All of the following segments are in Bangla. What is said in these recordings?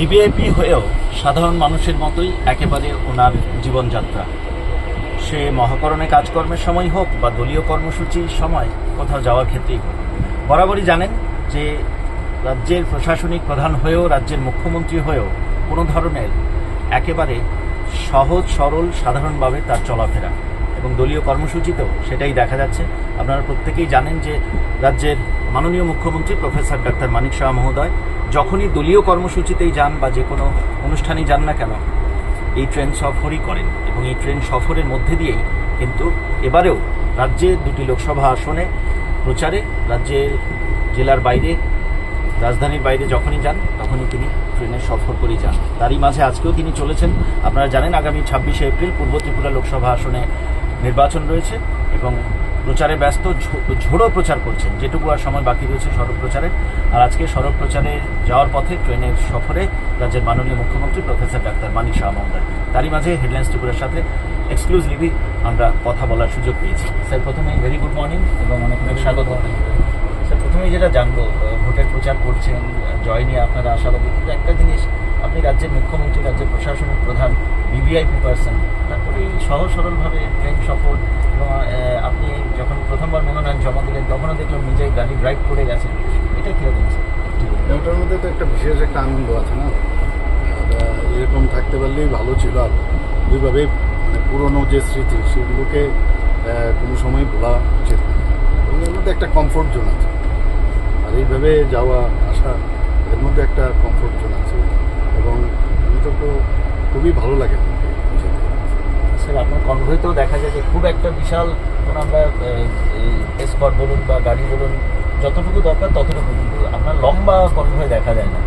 ভিভিআইপি হয়েও সাধারণ মানুষের মতোই একেবারে ওনার জীবনযাত্রা। সে মহাকরণে কাজকর্মের সময় হোক বা দলীয় কর্মসূচির সময় কোথাও যাওয়ার ক্ষেত্রেই হোক। বরাবরই জানেন যে রাজ্যের প্রশাসনিক প্রধান হয়েও, রাজ্যের মুখ্যমন্ত্রী হয়েও কোনো ধরনের একেবারে সহজ, সরল, সাধারণভাবে তার চলাফেরা এবং দলীয় কর্মসূচিতেও সেটাই দেখা যাচ্ছে। আপনারা প্রত্যেকেই জানেন যে রাজ্যের মাননীয় মুখ্যমন্ত্রী প্রফেসর ডাক্তার মানিক শাহ মহোদয়, যখনই দলীয় কর্মসূচিতেই যান বা যে কোনো অনুষ্ঠানেই যান না কেন, এই ট্রেন সফরই করেন এবং এই ট্রেন সফরের মধ্যে দিয়েই কিন্তু এবারেও রাজ্যে দুটি লোকসভা আসনে প্রচারে রাজ্যের জেলার বাইরে, রাজধানীর বাইরে যখনই যান, তখনই তিনি ট্রেনে সফর করেই যান। তারই মাঝে আজকেও তিনি চলেছেন। আপনারা জানেন আগামী ছাব্বিশে এপ্রিল পূর্ব ত্রিপুরা লোকসভা আসনে নির্বাচন রয়েছে এবং প্রচারে ব্যস্ত ঝোড়ো প্রচার করছেন। যেটুকু আর সময় বাকি রয়েছে সড়ক প্রচারে। আর আজকে সড়ক প্রচারে যাওয়ার পথে ট্রেনের সফরে রাজ্যের মাননীয় মুখ্যমন্ত্রী প্রফেসর ডাক্তার মানিক শাহ মহোদয়। তারই মাঝে হেডলাইন্স ত্রিপুরার সাথে এক্সক্লুসিভলি আমরা কথা বলার সুযোগ পেয়েছি। স্যার প্রথমেই ভেরি গুড মর্নিং এবং অনেক অনেক স্বাগত। স্যার প্রথমেই যেটা জানব ভোটের প্রচার করছেন জয় নিয়ে আপনারা আশাবাদী। কিন্তু একটা জিনিস আপনি রাজ্যের মুখ্যমন্ত্রী রাজ্যের প্রশাসনিক প্রধান ভিভিআইপি পার্সন তারপরে এই সহজ সরলভাবে ট্রেন সফর আপনি যখন প্রথমবার মনোনয়ন জমা দিলেন, তখনও দেখলাম নিজেই গাড়ি ড্রাইভ করে গেছেন। এটা কীরকম। ওটার মধ্যে তো একটা বিশেষ একটা আনন্দ আছে না? এরকম থাকতে পারলেই ভালো ছিল। আর ওইভাবে মানে পুরনো যে স্মৃতি, সেগুলোকে কোনো সময় ভোলা উচিত এর মধ্যে একটা কমফোর্ট জোন আছে। আর এইভাবে যাওয়া, আসা, এর মধ্যে একটা কমফোর্ট জোন আছে। এবং আমি তো খুবই ভালো লাগে। স্যার আপনার কনভয়েতেও দেখা যায় যে খুব একটা বিশাল কোনো আমরা এসকট বলুন বা গাড়ি বলুন, যতটুকু দরকার ততটুকু, কিন্তু আপনার লম্বা কনভয় দেখা যায় না।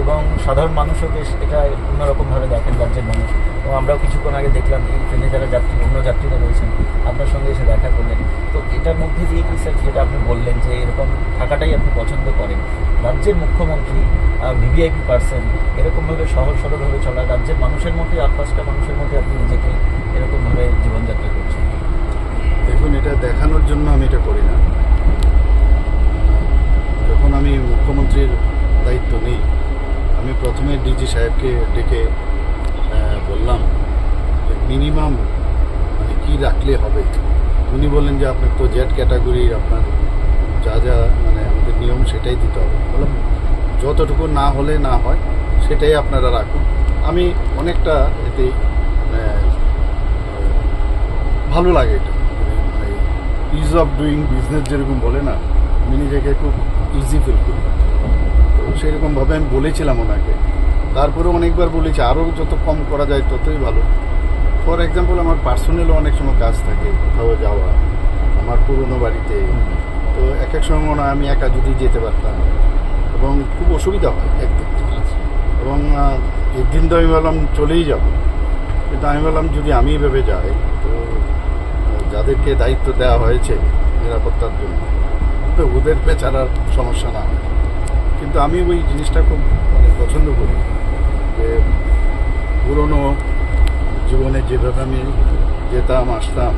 এবং সাধারণ মানুষও বেশ এটা অন্যরকমভাবে দেখেন রাজ্যের মানুষ। এবং আমরাও কিছুক্ষণ আগে দেখলাম এই ট্রেনে যারা যাত্রী, অন্য যাত্রীরা রয়েছেন, আপনার সঙ্গে এসে দেখা করলেন। তো এটার মধ্যে দিয়ে কি স্যার, যেটা আপনি বললেন যে এরকম থাকাটাই আপনি পছন্দ করেন। রাজ্যের মুখ্যমন্ত্রী ভিভিআইপি পার্সন, এরকমভাবে সহজ সরলভাবে চলা, রাজ্যের মানুষের মধ্যে আশপাশটা মানুষের মধ্যে আপনি নিজেকে এরকমভাবে জীবনযাত্রা করছেন দেখুন, এটা দেখানোর জন্য আমি এটা করি না। যখন আমি মুখ্যমন্ত্রীর দায়িত্ব নিই, আমি প্রথমে ডিজি সাহেবকে ডেকে বললাম যে মিনিমাম মানে কি রাখলে হবে? উনি বললেন যে আপনার তো জেড ক্যাটাগরির আপনার যা যা মানে আমাদের নিয়ম সেটাই দিতে হবে। বললাম, যতটুকু না হলে না হয়, সেটাই আপনারা রাখুন। আমি অনেকটা এতে ভালো লাগে এটা। ইজ অফ ডুইং বিজনেস যেরকম বলে না আমি নিজেকে খুব ইজি ফিল করি। তো সেরকমভাবে আমি বলেছিলাম ওনাকে। তারপরে অনেকবার বলেছি আরও যত কম করা যায় ততই ভালো। ফর এক্সাম্পল আমার পার্সোনালও অনেক সময় কাজ থাকে কোথাও যাওয়া আমার পুরনো বাড়িতে। তো এক এক সময় মনে হয় আমি একা যদি যেতে পারতাম। এবং খুব অসুবিধা হয় একদিক থেকে। এবং একদিন তো আমি বললাম চলেই যাব। কিন্তু আমি বললাম যদি আমি ভেবে যাই যাদেরকে দায়িত্ব দেওয়া হয়েছে নিরাপত্তার জন্য। তো ওদের বেচারার সমস্যা না কিন্তু আমি ওই জিনিসটা খুব মানে পছন্দ করি যে পুরনো জীবনে যেভাবে আমি যেতাম, আসতাম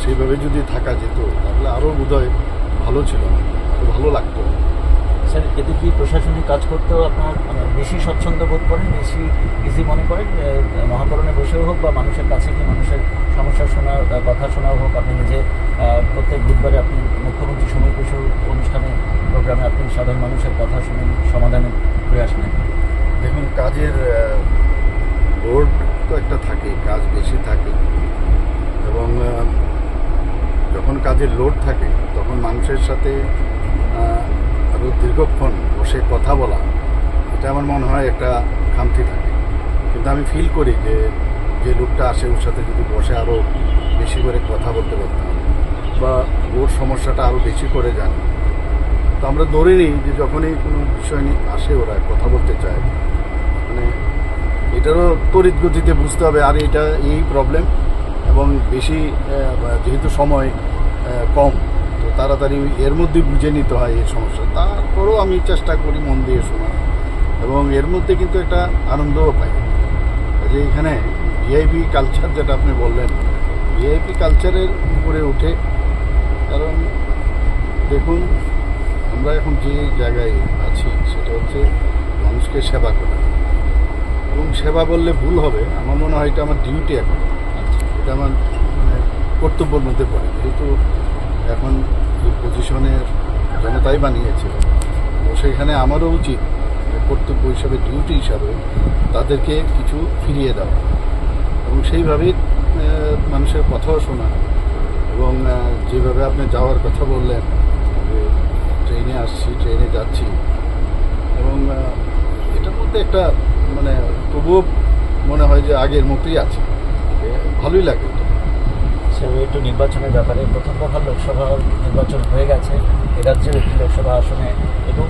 সেইভাবে যদি থাকা যেত, তাহলে আরও বোধহয় ভালো ছিল ভালো লাগতো। স্যার, এতে কি প্রশাসনিক কাজ করতেও আপনার মানে বেশি স্বচ্ছন্দ বোধ করেন, বেশি ইজি মনে করেন মহাকরণে বসেও হোক বা মানুষের কাছে গিয়ে মানুষের সমস্যা শোনার কথা শোনাও হোক, আপনি নিজে প্রত্যেক বুধবারে আপনি মুখ্যমন্ত্রী সময় পেশু অনুষ্ঠানে, প্রোগ্রামে আপনি সাধারণ মানুষের কথা শুনেন, সমাধানের প্রয়াস নেন। দেখুন, কাজের লোড তো একটা থাকে, কাজ বেশি থাকে। এবং যখন কাজের লোড থাকে, তখন মানুষের সাথে আরও দীর্ঘক্ষণ বসে কথা বলা, এটা আমার মনে হয় একটা খামতি থাকে। কিন্তু আমি ফিল করি যে যে লোকটা আসে ওর সাথে যদি বসে আরও বেশি করে কথা বলতে পারতাম, বা ওর সমস্যাটা আরও বেশি করে জানি তো আমরা ধরে নিই যে যখনই কোনো বিষয় নিয়ে আসে ওরা, কথা বলতে চায়। মানে এটারও তড়িৎ গতিতে বুঝতে হবে, আর এটা এই প্রবলেম এবং বেশি যেহেতু সময় কম, তো তাড়াতাড়ি এর মধ্যেই বুঝে নিতে হয় এই সমস্যা। তারপরেও আমি চেষ্টা করি মন দিয়ে শোনা এবং এর মধ্যে কিন্তু একটা আনন্দও পাই। যে এখানে ভিআইপি কালচার যেটা আপনি বললেন ভিআইপি কালচারের উপরে উঠে কারণ দেখুন, আমরা এখন যে জায়গায় আছি, সেটা হচ্ছে মানুষকে সেবা করা। এবং সেবা বললে ভুল হবে, আমার মনে হয় এটা আমার ডিউটি এখন। এটা আমার মানে কর্তব্যের মধ্যে পড়ে। যেহেতু এখন এই পজিশনের জনতাই বানিয়েছে, তো সেখানে আমারও উচিত যে কর্তব্য হিসাবে ডিউটি হিসাবে তাদেরকে কিছু ফিরিয়ে দেওয়া। এবং সেইভাবেই মানুষের কথাও শোনা। এবং যেভাবে আপনি যাওয়ার কথা বললেন, যে ট্রেনে আসছি, ট্রেনে যাচ্ছি, এবং এটার মধ্যে একটা মানে তবুও মনে হয় যে আগের মতোই আছে। ভালোই লাগে। এটা। সেভাবে একটু নির্বাচনের ব্যাপারে। প্রথম দফার লোকসভা নির্বাচন হয়ে গেছে। এ রাজ্যের একটি লোকসভা আসনে এবং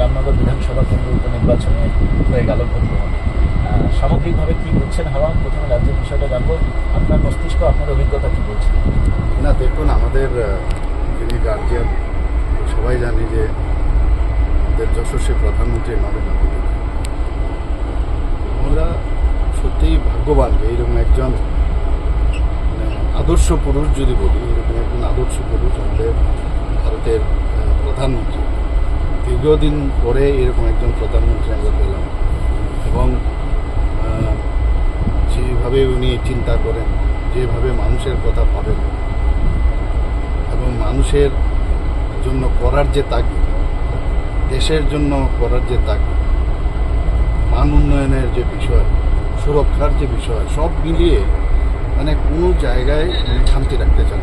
রামনগর বিধানসভা কেন্দ্র উপনির্বাচনে হয়ে গেল ভোট গ্রহণ সামগ্রিকভাবে কী বুঝছেন হাওয়া? প্রথমে রাজ্যের বিষয়টা জানব। আপনার মস্তিষ্ক, আপনার অভিজ্ঞতা কী বলছে? না, দেখুন, আমাদের যিনি গার্জিয়ান সবাই জানি যে আমাদের যশস্বী প্রধানমন্ত্রী নরেন্দ্র মোদী। আমরা সত্যিই ভাগ্যবান যে এইরকম একজন মানে আদর্শ পুরুষ যদি বলি, এরকম একজন আদর্শ পুরুষ আমাদের ভারতের প্রধানমন্ত্রী। দীর্ঘদিন পরে এরকম একজন প্রধানমন্ত্রী আমরা পেলাম। এবং যেভাবে উনি চিন্তা করেন, যেভাবে মানুষের কথা ভাবেন, এবং মানুষের জন্য করার যে তাগিদ, দেশের জন্য করার যে তাগিদ, মান উন্নয়নের যে বিষয়, সুরক্ষার যে বিষয়, সব মিলিয়ে মানে কোনো জায়গায় খামতি রাখতে চান।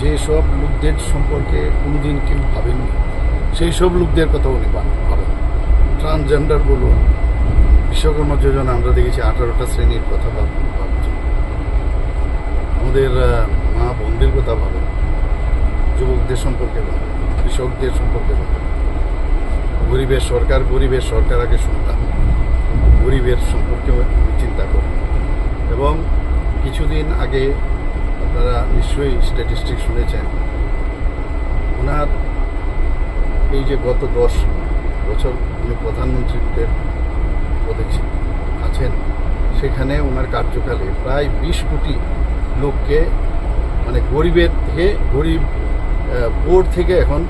যে সব লোকদের সম্পর্কে কোনোদিন কেউ ভাবেননি, সেই সব লোকদের কথা উনি ভাব- ভাবেন ট্রান্সজেন্ডার বলুন বিশ্বকর্মা যোজনা আমরা দেখেছি আঠারোটা শ্রেণির কথা ভাব- ভাবছি। আমাদের মা বোনদের কথা ভাবেন। যুবকদের সম্পর্কে ভাবেন, কৃষকদের সম্পর্কে ভাবেন। গরিবের সরকার গরিবের সরকার আগে শুনতাম। গরিবের সম্পর্কে চিন্তা করেন। এবং কিছুদিন আগে আপনারা নিশ্চয়ই স্ট্যাটিস্টিক শুনেছেন। ওনার এই যে গত দশ বছর উনি প্রধানমন্ত্রীদের পদে আছেন। সেখানে ওনার কার্যকালে প্রায় বিশ কোটি লোককে মানে গরিবের থেকে গরিব বোর্ড থেকে এখন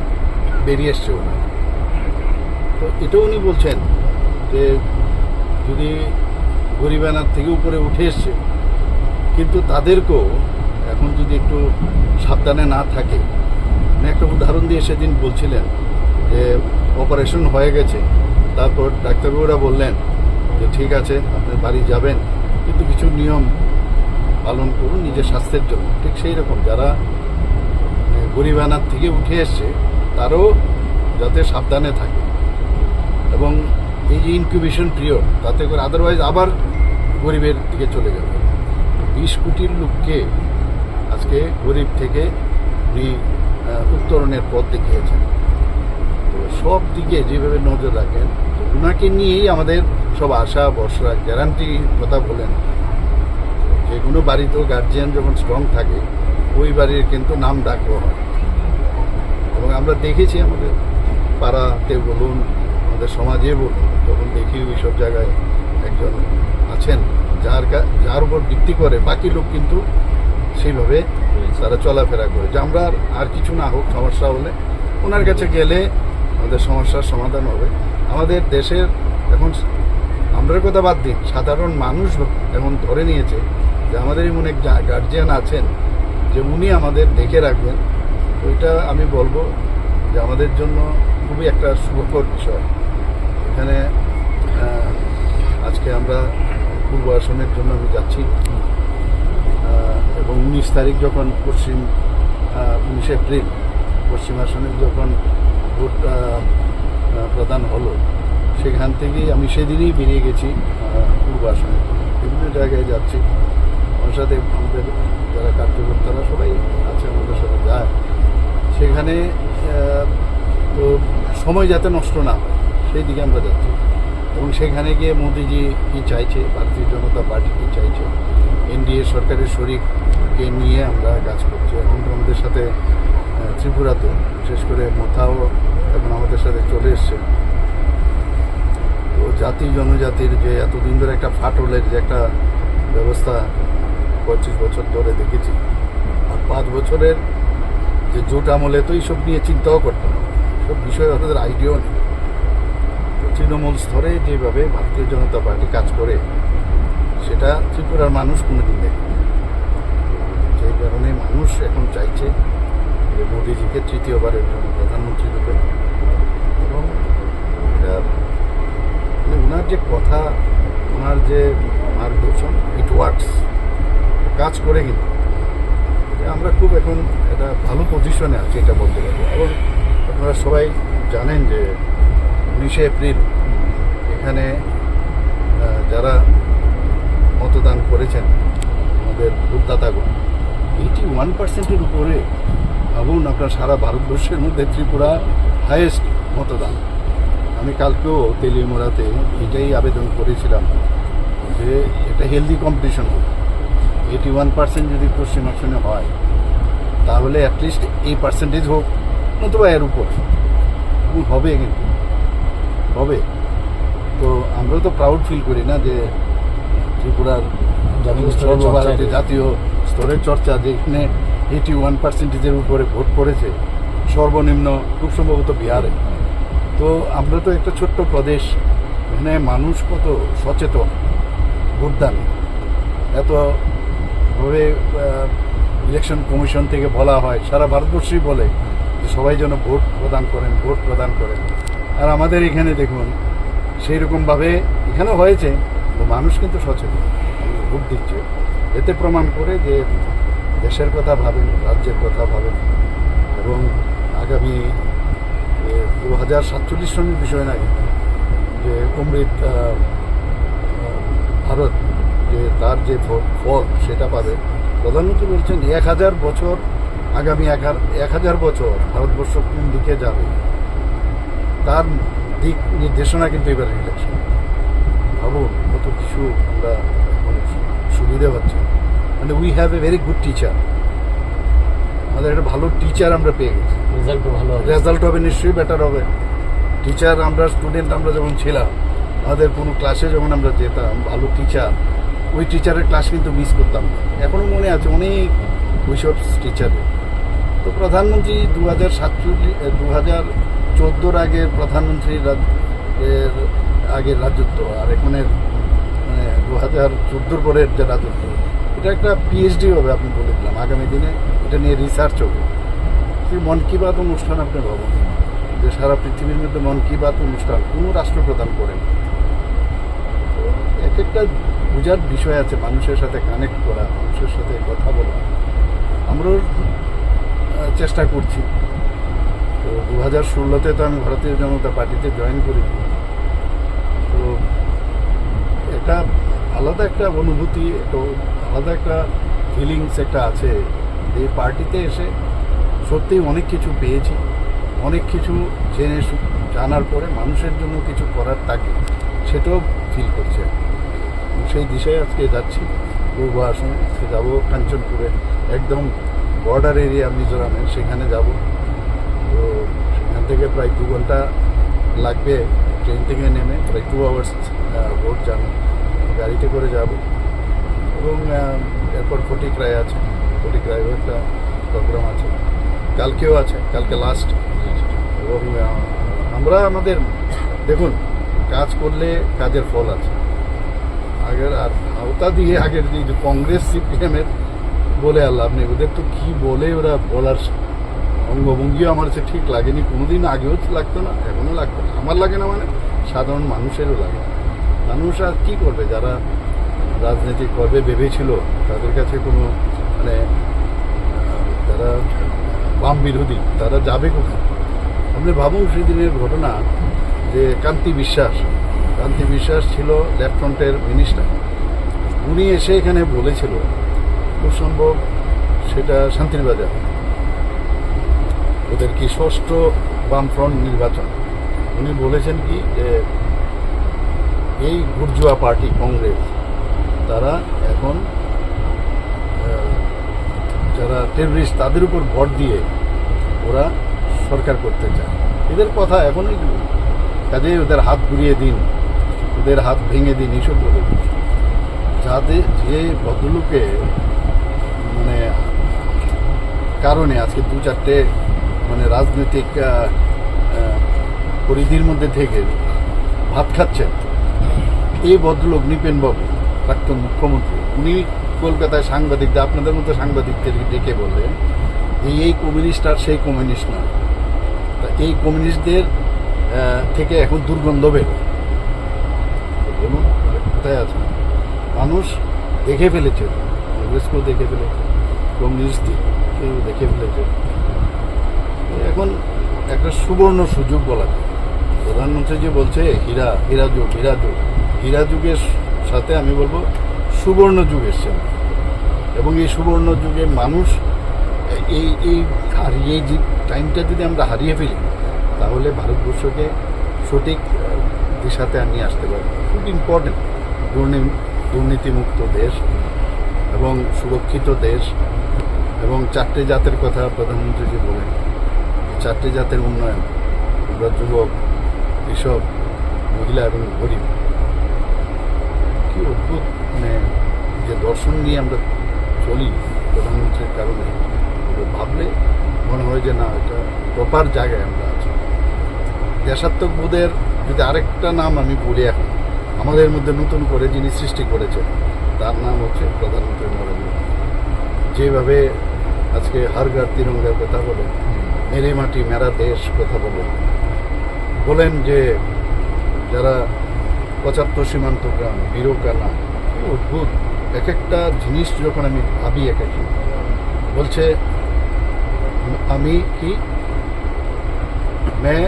বেরিয়ে এসছে ওনার। তো এটাও উনি বলছেন যে যদি গরিব গরিবানার থেকে উপরে উঠে এসছে, কিন্তু তাদেরকেও এখন যদি একটু সাবধানে না থাকে। উনি একটা উদাহরণ দিয়ে সেদিন বলছিলেন যে, অপারেশন হয়ে গেছে। তারপর ডাক্তারবাবুরা বললেন যে ঠিক আছে আপনি বাড়ি যাবেন, কিন্তু কিছু নিয়ম পালন করুন নিজের স্বাস্থ্যের জন্য। ঠিক সেই রকম যারা মানে গরিবানার থেকে উঠে এসছে, তারও যাতে সাবধানে থাকে। এবং এই যে ইনকিউবেশন পিরিয়ড তাতে করে আদারওয়াইজ আবার গরিবের দিকে চলে যাবে। বিশ কোটির লোককে আজকে গরিব থেকে উনি উত্তরণের পথ দেখিয়েছেন। তো সব দিকে যেভাবে নজর রাখেন ওনাকে নিয়েই আমাদের সব আশা ভরসা গ্যারান্টি কথা বলেন। যে কোনো বাড়িতেও গার্জিয়ান যখন স্ট্রং থাকে ওই বাড়ির কিন্তু নাম ডাকও হয়। এবং আমরা দেখেছি আমাদের পাড়াতে বলুন আমাদের সমাজে বলুন তখন দেখি ওই সব জায়গায় একজন আছেন যার কা- যার উপর ভিত্তি করে বাকি লোক কিন্তু সেইভাবে তারা চলাফেরা করে। যে আমরা আর- আর কিছু না হোক সমস্যা হলে ওনার কাছে গেলে আমাদের সমস্যার সমাধান হবে। আমাদের দেশের এখন আমরা কথা বাদ দিন। সাধারণ মানুষ এখন ধরে নিয়েছে যে আমাদের এমন এক গার্জিয়ান আছেন, যে উনি আমাদের দেখে রাখবেন। ওইটা আমি বলব যে আমাদের জন্য খুবই একটা শুভকর বিষয়। এখানে আজকে আমরা পূর্ব আসনের জন্য আমি যাচ্ছি। এবং উনিশ তারিখ যখন পশ্চিম উনিশে এপ্রিল পশ্চিম আসনের যখন ভোট প্রদান হলো সেখান থেকেই আমি সেদিনই বেরিয়ে গেছি পূর্ব আসনে বিভিন্ন জায়গায় যাচ্ছি। আমার সাথে আমাদের যারা কার্যকর্তারা সবাই আছে, আমাদের সাথে যায়। সেখানে তো সময় যাতে নষ্ট না হয় সেই দিকে আমরা যাচ্ছি। এবং সেখানে গিয়ে মোদিজি কী চাইছে, ভারতীয় জনতা পার্টি কী চাইছে, এনডিএ সরকারের শরিককে নিয়ে আমরা কাজ করছি। তো আমাদের সাথে ত্রিপুরাতে বিশেষ করে মোথাও এখন আমাদের সাথে চলে এসছে। জাতি জনজাতির যে এতদিন ধরে একটা ফাটলের যে একটা ব্যবস্থা পঁচিশ বছর ধরে দেখেছি। আর পাঁচ বছরের যে জোট আমলে তো এইসব নিয়ে চিন্তাও করতাম না সব বিষয়ে ওদের আইডিয়াও নেই। তৃণমূল স্তরে যেভাবে ভারতীয় জনতা পার্টি কাজ করে, সেটা ত্রিপুরার মানুষ কোনোদিন দেখে সেই কারণে মানুষ এখন চাইছে যে মোদিজিকে তৃতীয়বারের জন্য প্রধানমন্ত্রী রূপে এবং এটা মানে ওনার যে কথা ওনার যে মার্গদর্শন ইট ওয়ার্কস কাজ করে যে আমরা খুব এখন একটা ভালো পজিশনে আছি, এটা বলতে পারব এবং আপনারা সবাই জানেন যে উনিশে এপ্রিল এখানে যারা মতদান করেছেন, আমাদের ভোটদাতাগণ এইটি ওয়ান পার্সেন্টের উপরে ভাবুন আপনার, সারা ভারতবর্ষের মধ্যে ত্রিপুরা হায়েস্ট মতদান। আমি কালকেও তেলিয়ামোড়াতে এটাই আবেদন করেছিলাম যে এটা হেলদি কম্পিটিশন হোক এইটি ওয়ান পার্সেন্ট যদি পশ্চিম আসনে হয় তাহলে অ্যাটলিস্ট এই পার্সেন্টেজ হোক নতুবা এর উপর। হবে কিন্তু হবে। তো আমরাও তো প্রাউড ফিল করি না যে ত্রিপুরার জাতীয় স্তরের চর্চা সর্বভারতীয় এটা। জাতীয় স্তরের চর্চা যেখানে এইটি ওয়ান পার্সেন্টেজের উপরে ভোট পড়েছে সর্বনিম্ন খুব সম্ভবত বিহারে। তো আমরা তো একটা ছোট্ট প্রদেশ এখানে মানুষ কত সচেতন ভোটদান। এত ভাবে ইলেকশন কমিশন থেকে বলা হয়, সারা ভারতবর্ষই বলে যে সবাই যেন ভোট প্রদান করেন, ভোট প্রদান করেন। আর আমাদের এখানে দেখুন সেই রকমভাবে এখানে হয়েছে মানুষ কিন্তু সচেতন ভোট দিচ্ছে। এতে প্রমাণ করে যে দেশের কথা ভাবেন, রাজ্যের কথা ভাবেন, এবং আগামী দু হাজার সাতচল্লিশ সনের বিষয় না যে অমৃত ভারত যে তার যে ফল সেটা পাবে। প্রধানমন্ত্রী বলছেন এক হাজার বছর আগামী এক হাজার বছর ভারতবর্ষ কোন দিকে যাবে? তার দিক নির্দেশনা কিন্তু এবার ইলেকশন ভাবুন কত কিছু আমরা মানে সুবিধে হচ্ছে মানে we have a very good teacher আমাদের একটা ভালো টিচার আমরা পেয়ে গেছি। রেজাল্ট ভালো হবে। রেজাল্ট হবে নিশ্চয়ই বেটার হবে। টিচার আমরা স্টুডেন্ট আমরা যখন ছিলাম আমাদের কোনো ক্লাসে যখন আমরা যেতাম ভালো টিচার ওই টিচারের ক্লাস কিন্তু মিস করতাম না। এখনও মনে আছে অনেক ওইসব টিচারের তো প্রধানমন্ত্রী দু হাজার সাতচল্লিশ দু চোদ্দোর আগের প্রধানমন্ত্রী রাজ- এর আগের রাজত্ব আর এখনের মানে দু হাজার চোদ্দোর পরের যে রাজত্ব, এটা একটা পিএইচডি হবে আপনি বলে দিলাম আগামী দিনে। এটা নিয়ে রিসার্চ হবে। মন কি বাত অনুষ্ঠান আপনি ভাবুন। যে সারা পৃথিবীর মধ্যে মন কি বাত অনুষ্ঠান, কোনো রাষ্ট্রপ্রধান করেন এক একটা বোঝার বিষয় আছে মানুষের সাথে কানেক্ট করা, মানুষের সাথে কথা বলা। আমরাও চেষ্টা করছি। তো দু হাজার ষোলোতে তো আমি ভারতীয় জনতা পার্টিতে জয়েন করি তো এটা আলাদা একটা অনুভূতি, একটা আলাদা একটা ফিলিংস একটা আছে এই পার্টিতে এসে সত্যি অনেক কিছু পেয়েছি, অনেক কিছু জেনে জানার পরে মানুষের জন্য কিছু করার থাকে সেটাও ফিল করছে সেই দিশায় আজকে যাচ্ছি। পূর্ব আসন আজকে যাব কাঞ্চনপুরে। একদম বর্ডার এরিয়া মিজোরামের সেখানে যাব। তো সেখান থেকে প্রায় দু ঘণ্টা লাগবে ট্রেন থেকে নেমে, প্রায় টু আওয়ার্স রোড যাবে গাড়িতে করে যাব। এবং এরপর ফটিক রায় আছে। ফটিক রায়ও একটা প্রোগ্রাম আছে। কালকেও আছে। কালকে লাস্ট এবং আমরা আমাদের, দেখুন, কাজ করলে কাজের ফল আছে। আগের আর আওতা দিয়ে আগের যে কংগ্রেস সিপিএমের বলে আল্লাহ নেই। ওদের তো কি বলে ওরা বলার অঙ্গভঙ্গিও আমার কাছে ঠিক লাগেনি। কোনোদিন আগেও লাগতো না এখনও লাগতো না। আমার লাগে না মানে সাধারণ মানুষেরও লাগে। মানুষ আর কী করবে? যারা রাজনীতি করবে, ভেবেছিল, তাদের কাছে কোনো মানে যারা বাম বিরোধী, তারা যাবে কোথায়? আপনি ভাবুন সেদিনের ঘটনা যে কান্তি বিশ্বাস কান্তি বিশ্বাস ছিল লেফট ফ্রন্টের মিনিস্টার উনি এসে এখানে বলেছিল, খুব সম্ভব সেটা শান্তির বাজার ওদের কি ষষ্ঠ বামফ্রন্ট নির্বাচন? উনি বলেছেন কি যে, এই গুর্জুয়া পার্টি কংগ্রেস, তারা এখন যারা টেররিস্ট তাদের উপর ভোট দিয়ে ওরা সরকার করতে চায়। এদের কথা এখনই কাজে ওদের হাত ঘুরিয়ে দিন। ওদের হাত ভেঙে দিন, এইসব বলে। যাতে যে ভদ্রলোকে মানে কারণে আজকে দু চারটে মানে রাজনৈতিক পরিধির মধ্যে থেকে ভাত খাচ্ছেন, এই ভদ্রলোক নিপেন বাবু প্রাক্তন মুখ্যমন্ত্রী, উনি কলকাতায় সাংবাদিকদের, আপনাদের মতো সাংবাদিকদের ডেকে বললেন যে এই কমিউনিস্ট আর সেই কমিউনিস্ট না তা এই কমিউনিস্টদের থেকে এখন দুর্গন্ধ বের বলুন কোথায় আছে? মানুষ দেখে ফেলেছে। কংগ্রেসকেও দেখে ফেলেছে। কমিউনিস্টকেও দেখে ফেলেছে। এখন একটা সুবর্ণ সুযোগ বলা যায়। প্রধানমন্ত্রী যে বলছে, হীরা হীরা যুগ হীরা যুগ। হীরা যুগের সাথে আমি বলব, সুবর্ণ যুগ এসছে। এবং এই সুবর্ণ যুগে মানুষ, এই এই হারিয়ে যে টাইমটা যদি আমরা হারিয়ে ফেলি, তাহলে ভারতবর্ষকে সঠিক দিশাতে নিয়ে আসতে পারব। খুব ইম্পর্টেন্ট দুর্নীতিমুক্ত দেশ এবং সুরক্ষিত দেশ এবং চারটে জাতের কথা প্রধানমন্ত্রী যে বলেন চারটে জাতের উন্নয়ন আমরা যুবক, কৃষক, মহিলা এবং গরিব কি অদ্ভুত মানে যে দর্শন নিয়ে আমরা চলি প্রধানমন্ত্রীর কারণে ভাবলে মনে হয় যে না, এটা প্রপার জায়গায় আমরা আছি। দেশাত্মক বোধের যদি আরেকটা নাম আমি বলি এখন আমাদের মধ্যে নতুন করে যিনি সৃষ্টি করেছেন তার নাম হচ্ছে প্রধানমন্ত্রী নরেন্দ্র মোদী যেভাবে আজকে হার ঘর তিরঙ্গার কথা বলেন মেরে মাটি মেরা দেশ কথা বলেন বলেন যে যারা পঁচাত্তর সীমান্ত গ্রাম বীরকানা কি অদ্ভুত এক একটা জিনিস যখন আমি ভাবি এক এক বলছে আমি কি मैं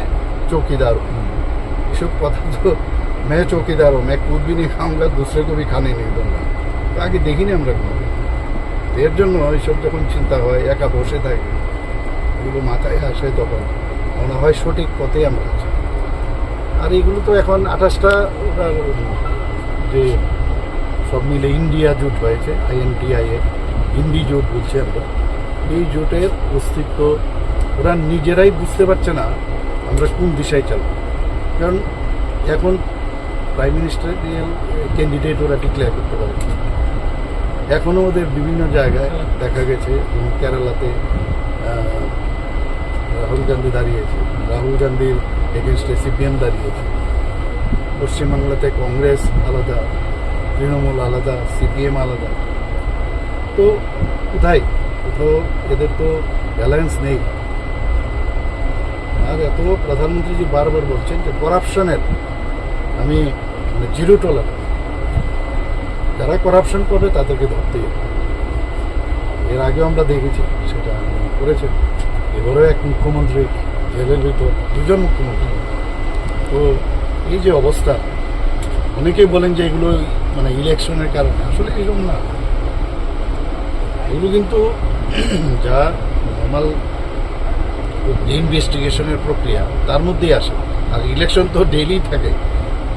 चौकीदार हूँ এসব কথা তো मैं चौकीदार हूँ मैं खुद भी नहीं खाऊंगा दूसरे को भी खाने नहीं दूंगा তো আগে দেখিনি আমরা কোনো এর জন্য এইসব যখন চিন্তা হয় একা বসে থাকি এগুলো মাথায় আসে তখন মনে হয় সঠিক পথে আমরা আছি আর এগুলো তো এখন আঠাশটা ওটার যে সব মিলে ইন্ডিয়া জোট হয়েছে আইএনটিআইএ হিন্দি জোট বলছি আমরা এই জোটের অস্তিত্ব ওরা নিজেরাই বুঝতে পারছে না আমরা কোন দিশায় চালাব কারণ এখন প্রাইম মিনিস্টারিয়াল ক্যান্ডিডেট ওরা ডিক্লেয়ার করতে পারে। এখনও ওদের বিভিন্ন জায়গায় দেখা গেছে যেমন কেরালাতে রাহুল গান্ধী দাঁড়িয়েছে। রাহুল গান্ধীর এগেনস্টে সিপিএম দাঁড়িয়েছে। পশ্চিমবাংলাতে কংগ্রেস আলাদা, তৃণমূল আলাদা সিপিএম আলাদা। তো কোথায়? কোথাও এদের তো ব্যালেন্স নেই। আর এত প্রধানমন্ত্রীজি বারবার বলছেন যে করাপশনের আমি মানে জিরো টলার যারা করাপশন করবে, তাদেরকে ধরতেই হবে। এর আগেও আমরা দেখেছি, সেটা করেছেন। এবারও এক মুখ্যমন্ত্রী জেলের ভিতর, দুজন মুখ্যমন্ত্রী। তো এই যে অবস্থা, অনেকেই বলেন যে এগুলো মানে ইলেকশনের কারণে। আসলে এরকম না। এগুলো কিন্তু যা নর্মাল ইনভেস্টিগেশনের প্রক্রিয়া, তার মধ্যেই আসে। আর ইলেকশন তো ডেইলি থাকে।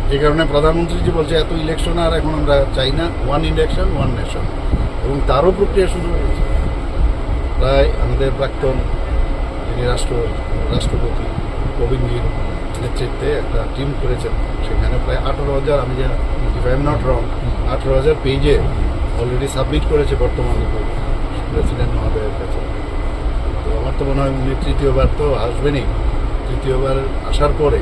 যে কারণে প্রধানমন্ত্রীজি বলছে, এত ইলেকশন আর এখন আমরা চাই না। ওয়ান ইলেকশন ওয়ান নেশন এবং তারও প্রক্রিয়া শুরু হয়েছে প্রায় আমাদের প্রাক্তন যিনি রাষ্ট্র, রাষ্ট্রপতি কোবিন্দির নেতৃত্বে একটা টিম করেছেন, সেখানে প্রায় আঠারো হাজার, আমি যা if I am not wrong আঠারো হাজার পেজে অলরেডি সাবমিট করেছে বর্তমানে প্রেসিডেন্ট মহোদয়ের কাছে। তো আমার তো মনে হয় উনি তৃতীয়বার তো আসবেনই। তৃতীয়বার আসার পরে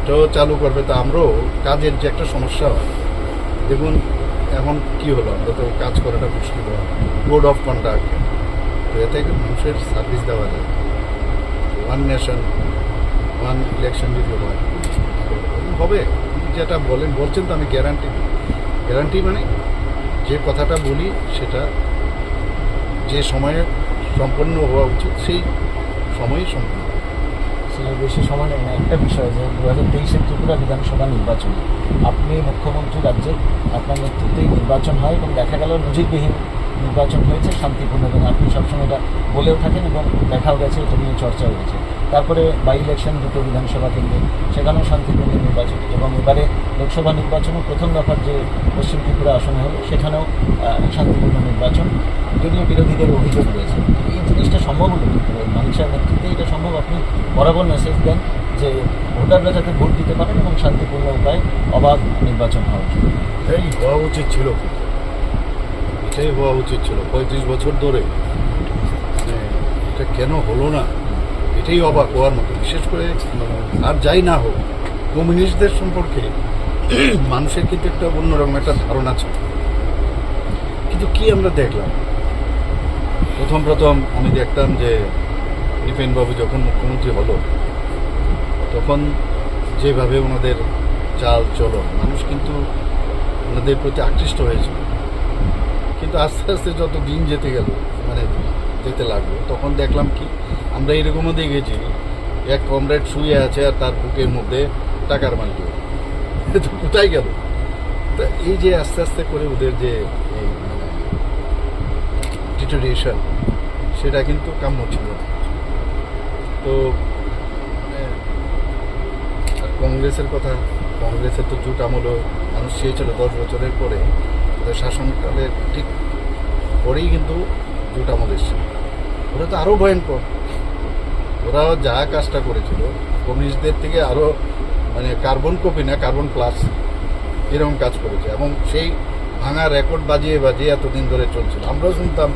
এটাও চালু করবে, তা আমরাও কাজের যে একটা সমস্যা হয়। দেখুন, এখন কি হলো? আমরা তো কাজ করাটা মুশকিল হয় কোড অফ কন্ডাক্ট তো এতে মানুষের সার্ভিস দেওয়া যায়? ওয়ান নেশন ওয়ান ইলেকশন যদি হয়, হবে। যেটা বলেন, বলছেন তো আমি গ্যারান্টি গ্যারান্টি মানে যে কথাটা বলি, সেটা যে সময়ে সম্পন্ন হওয়া উচিত, সেই সময়ই সম্পন্ন বেশি সময় একটা বিষয় যে দু হাজার তেইশের ত্রিপুরা বিধানসভা নির্বাচন। আপনি মুখ্যমন্ত্রী রাজ্যে আপনার নেতৃত্বেই নির্বাচন হয় এবং দেখা গেল নজিরবিহীন নির্বাচন হয়েছে শান্তিপূর্ণ এবং আপনি সবসময় এটা বলেও থাকেন এবং দেখাও গেছে, এটা নিয়ে চর্চাও হয়েছে। তারপরে বাই ইলেকশন দুটো বিধানসভা কেন্দ্রে, সেখানেও শান্তিপূর্ণ নির্বাচন এবং এবারে লোকসভা নির্বাচনও প্রথম দফার যে পশ্চিম ত্রিপুরা আসনে হলো, সেখানেও শান্তিপূর্ণ নির্বাচন। যদিও বিরোধীদের অভিযোগ রয়েছে। জিনিসটা সম্ভব হলো? মানুষের নেতৃত্বে এটা সম্ভব। আপনি বরাবর মেসেজ দেন যে ভোটাররা যাতে ভোট দিতে পারেন এবং শান্তিপূর্ণ উপায়ে অবাধ নির্বাচন হওয়া উচিত এটাই হওয়া উচিত ছিল। এটাই হওয়া উচিত ছিল। পঁয়ত্রিশ বছর ধরে। মানে এটা কেন হলো না? এটাই অবাক হওয়ার মতো। বিশেষ করে আর যাই না হোক, কমিউনিস্টদের সম্পর্কে মানুষের কিন্তু একটা অন্যরকম একটা ধারণা ছিল। কিন্তু কি আমরা দেখলাম? প্রথম প্রথম আমি দেখতাম যে নিপেনবাবু যখন মুখ্যমন্ত্রী হলো, তখন যেভাবে ওনাদের চাল চলন মানুষ কিন্তু ওনাদের প্রতি আকৃষ্ট হয়েছিল। কিন্তু আস্তে আস্তে যত দিন যেতে গেল মানে যেতে লাগল, তখন দেখলাম কি, আমরা এরকমও দেখেছি, এক কমরেড শুয়ে আছে আর তার বুকের মধ্যে টাকার মালিক। কোথায় গেল? তা এই যে আস্তে আস্তে করে ওদের যে ডিটোরিয়েশন সেটা কিন্তু কাম্য ছিল। তো কংগ্রেসের কথা, কংগ্রেসের তো জুট আমলও মানুষ চেয়েছিল দশ বছরের পরে, ওদের শাসনকালের ঠিক পরেই কিন্তু জুট আমল এসেছিল। ওরা তো আরও ভয়ঙ্কর। ওরা যা কাজটা করেছিল, কমিউনিস্টদের থেকে আরও মানে কার্বন কপি না, কার্বন প্লাস, এরকম কাজ করেছে। এবং সেই ভাঙা রেকর্ড বাজিয়ে বাজিয়ে এতদিন ধরে চলছিল। আমরাও শুনতাম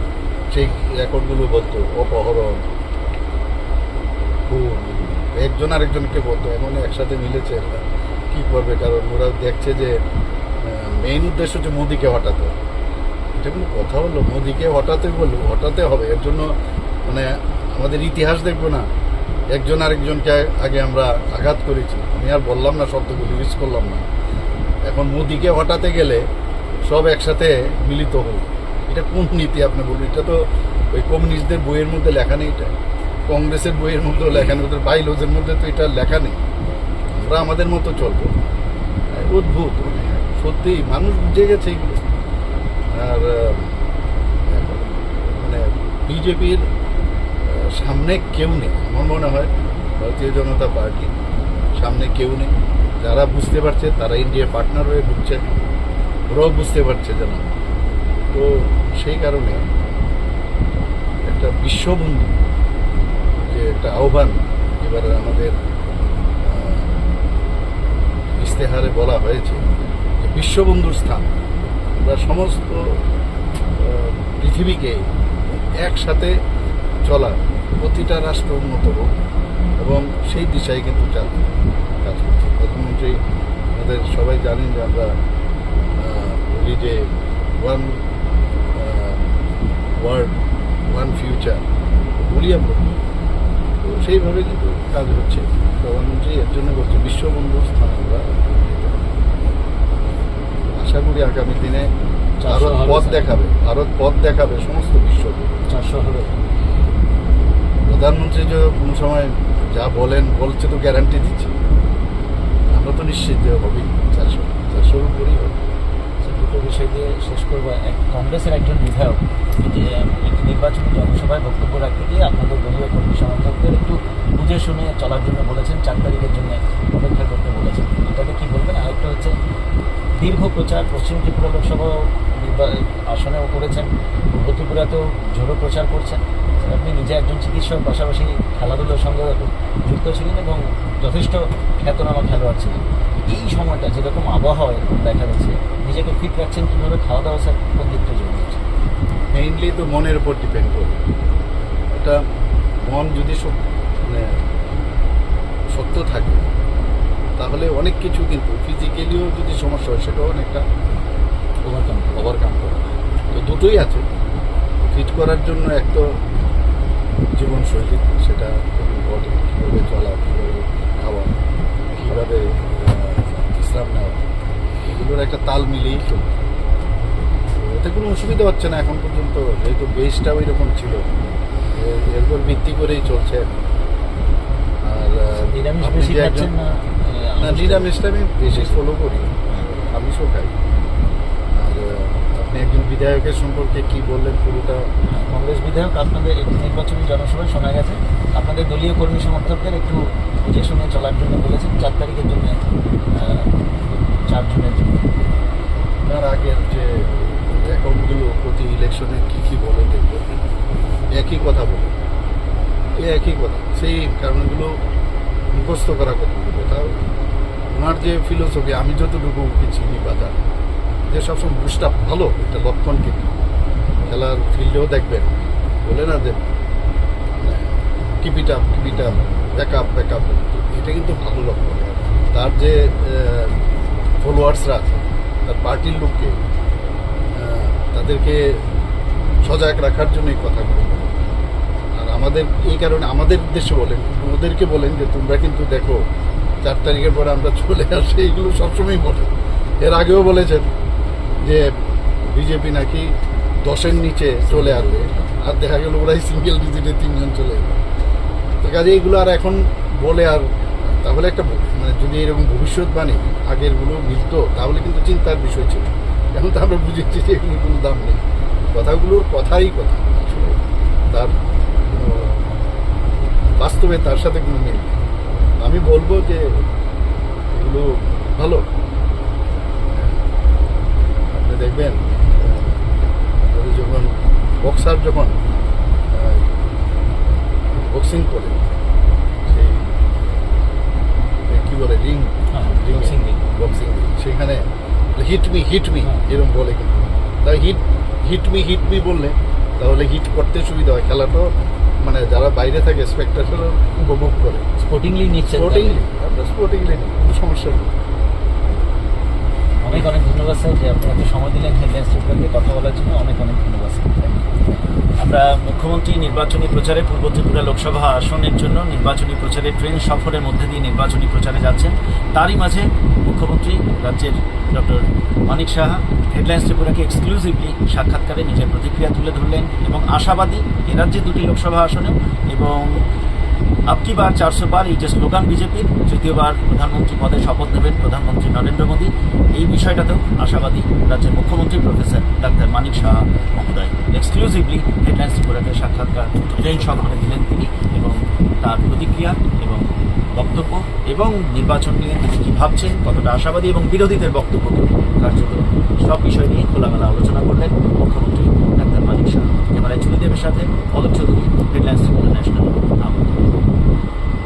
সেই রেকর্ডগুলো বলতো, অপহরণ, খুন, একজন আরেকজনকে বলতো এমন একসাথে মিলেছে। কি করবে? কারণ ওরা দেখছে যে মেইন উদ্দেশ্য হচ্ছে মোদিকে হটাতে। এটা কোনো কথা হলো? মোদিকে হটাতে বলল, হটাতে হবে। এর জন্য মানে আমাদের ইতিহাস দেখব না। একজন আরেকজনকে আগে আমরা আঘাত করেছি। আমি আর বললাম না শব্দগুলো ইউজ করলাম না। এখন মোদিকে হটাতে গেলে সব একসাথে মিলিত হল এটা কোন নীতি আপনি বলুন এটা তো ওই কমিউনিস্টদের বইয়ের মধ্যে লেখা নেই এটা। কংগ্রেসের বইয়ের মধ্যেও লেখা নেই, ওদের বাইলোজের মধ্যে তো এটা লেখা নেই। আমরা আমাদের মতো চলবো। অদ্ভুত মানে সত্যি মানুষ বুঝে গেছে এগুলো। আর মানে বিজেপির সামনে কেউ নেই। আমার মনে হয় ভারতীয় জনতা পার্টি সামনে কেউ নেই। যারা বুঝতে পারছে তারা ইন্ডিয়া পার্টনার হয়ে ঢুকছে ওরাও বুঝতে পারছে যেন। তো সেই কারণে একটা বিশ্ববন্ধু যে একটা আহ্বান এবারে আমাদের ইশতেহারে বলা হয়েছে যে বিশ্ববন্ধুর স্থান। আমরা সমস্ত পৃথিবীকে একসাথে চলা প্রতিটা রাষ্ট্র উন্নত হোক এবং সেই দিশায় কিন্তু চাল কাজ করছে প্রধানমন্ত্রী আমাদের সবাই জানেন যে আমরা বলি যে ওয়ান ওয়ার্ল্ড ওয়ান ফিউচার বলি আমরা। তো সেইভাবে কিন্তু কাজ হচ্ছে। প্রধানমন্ত্রী এর জন্য করছে বিশ্ববন্ধুর স্থান আমরা আশা করি আগামী দিনে ভারত পথ দেখাবে ভারত পথ দেখাবে সমস্ত বিশ্বকে চারশো হবে প্রধানমন্ত্রী যে কোনো সময় যা বলেন বলছে তো গ্যারান্টি দিচ্ছে। আমরা তো নিশ্চিত যে হবেই। চারশো চারশোর উপরই হবে। দুটো বিষয় দিয়ে শেষ করব। এক, কংগ্রেসের একজন বিধায়ক, যে একটি নির্বাচনী জনসভায় বক্তব্য রাখতে গিয়ে আপনাদের দলীয় কর্মী সমর্থকদের একটু বুঝে শুনে চলার জন্য বলেছেন, চার তারিখের জন্য অপেক্ষা করতে বলেছেন। এটাকে কি বলবেন? আরেকটা হচ্ছে, দীর্ঘ প্রচার পশ্চিম ত্রিপুরা লোকসভা আসনেও করেছেন, পূর্ব ত্রিপুরাতেও ঝোড়ো প্রচার করছেন। আপনি নিজে একজন চিকিৎসক, পাশাপাশি খেলাধুলোর সঙ্গে যুক্ত ছিলেন এবং যথেষ্ট খ্যাতনামা খেলোয়াড় ছিলেন। এই সময়টা যেরকম আবহাওয়া এরকম দেখা যাচ্ছে নিজেকে ফিট রাখছেন কীভাবে? খাওয়া দাওয়া স্যার কোন দিকটা জরুরি? মেইনলি তো মনের উপর ডিপেন্ড করবে এটা মন যদি মানে সত্য থাকে তাহলে অনেক কিছু কিন্তু ফিজিক্যালিও যদি সমস্যা হয় সেটাও অনেকটা ওভারকাম ওভারকাম করা। তো দুটোই আছে। ফিট করার জন্য এক তো জীবনশৈলী সেটা খুব ইম্পর্টেন্ট কীভাবে চলা কীভাবে খাওয়া কীভাবে বিশ্রাম নেওয়া। এগুলোর একটা তাল মিলিয়েই চলবে। তো এতে কোনো অসুবিধা হচ্ছে না এখন পর্যন্ত যেহেতু বেসটা ওই রকম ছিল। এর- উপর ভিত্তি করেই চলছে। আর যে না নিরামিষটা আমি বেশি ফলো করি। আমিষও খাই। আর আপনি একজন বিধায়কের সম্পর্কে কি বললেন পুরোটা? কংগ্রেস বিধায়ক আপনাদের একটি নির্বাচনী জনসভায় শোনা গেছে। আপনাদের দলীয় কর্মী সমর্থকদের একটু বুঝে শুনে চলার জন্য বলেছেন চার তারিখের জন্য চার জন্য। তার আগের যে অ্যাকাউন্টগুলো প্রতি ইলেকশনে কী কী বলে দেখব? একই কথা বলে একই কথা সেই কারণগুলো মুখস্থ করা কতগুলো তাও ওনার যে ফিলোসফি আমি যতটুকু ওকে চিনি বা জানি, যে সবসময় বুস্টটা ভালো, এটা লক্ষণ কিন্তু খেলার ফিল্ডেও দেখবেন, বলে না যে keep it keep it back up back up এটা কিন্তু ভালো লক্ষণ। তার যে ফলোয়ার্সরা আছে, তার পার্টির লোককে তাদেরকে সজাগ রাখার জন্য এই কথাগুলো আর আমাদের এই কারণে আমাদের উদ্দেশ্যে বলেন ওদেরকে বলেন যে তোমরা কিন্তু দেখো, চার তারিখের পরে আমরা চলে আসি এইগুলো সবসময় বলেন এর আগেও বলেছেন যে বিজেপি নাকি দশের নিচে চলে আসবে, আর দেখা গেল ওরাই সিঙ্গেল ডিজিটে তিনজন চলে এলো। কাজে এগুলো আর এখন বলে আর, তাহলে একটা যদি এরকম ভবিষ্যৎবাণী আগেরগুলো মিলতো, তাহলে কিন্তু চিন্তার বিষয় ছিল। এখন তো আমরা বুঝেছি যে এগুলোর কোনো দাম নেই। কথাগুলোর কথাই কথা। আসলে তার বাস্তবে তার সাথে কোনো মিল নেই। আমি বলব যে এগুলো ভালো। আপনি দেখবেন যখন বক্সার যখন বক্সিং করে কি বলে রিং হ্যাঁ, boxing ring। বক্সিং সেখানে হিট মি হিট মি হ্যাঁ। এরকম বলে কিন্তু। তাই hit hit me hit me বললে তাহলে হিট করতে সুবিধা হয়। খেলাটাও মানে যারা বাইরে থাকে স্পেক্টাটারও উপভোগ করে। স্পোর্টিংলি নিচ্ছে স্পোর্টিংলি আপনার স্পোর্টিংলি কোনো সমস্যা নেই। অনেক অনেক ধন্যবাদ স্যার যে আপনি এত সময় দিলেন। হেডলাইন্স ত্রিপুরাকে কথা বলার জন্য অনেক অনেক ধন্যবাদ স্যার। আমরা মুখ্যমন্ত্রী নির্বাচনী প্রচারে পূর্ব ত্রিপুরা লোকসভা আসনের জন্য নির্বাচনী প্রচারে ট্রেন সফরের মধ্যে দিয়ে নির্বাচনী প্রচারে যাচ্ছেন। তারই মাঝে মুখ্যমন্ত্রী রাজ্যের ডক্টর মানিক সাহা হেডলাইন্স ত্রিপুরাকে এক্সক্লুসিভলি সাক্ষাৎকারে নিজের প্রতিক্রিয়া তুলে ধরলেন এবং আশাবাদী এ রাজ্যে দুটি লোকসভা আসনেও এবং আপকি বার চারশো বার এই যে স্লোগান বিজেপির তৃতীয়বার প্রধানমন্ত্রী পদে শপথ নেবেন প্রধানমন্ত্রী নরেন্দ্র মোদী। এই বিষয়টাতেও আশাবাদী রাজ্যের মুখ্যমন্ত্রী প্রফেসর ডাক্তার মানিক সাহা মহোদয়। এক্সক্লুসিভলি হেডলাইন্স ত্রিপুরাকে সাক্ষাৎকার ট্রেন সফরে দিলেন তিনি এবং তার প্রতিক্রিয়া এবং বক্তব্য এবং নির্বাচন নিয়ে তিনি কী ভাবছেন, কতটা আশাবাদী এবং বিরোধীদের বক্তব্য কার্যত সব বিষয় নিয়ে খোলামেলা আলোচনা করলেন মুখ্যমন্ত্রী ডাক্তার মানিক শাহ। রায়চুরি দেবের সাথে অলোক চৌধুরী হেডলাইন্স ন্যাশনাল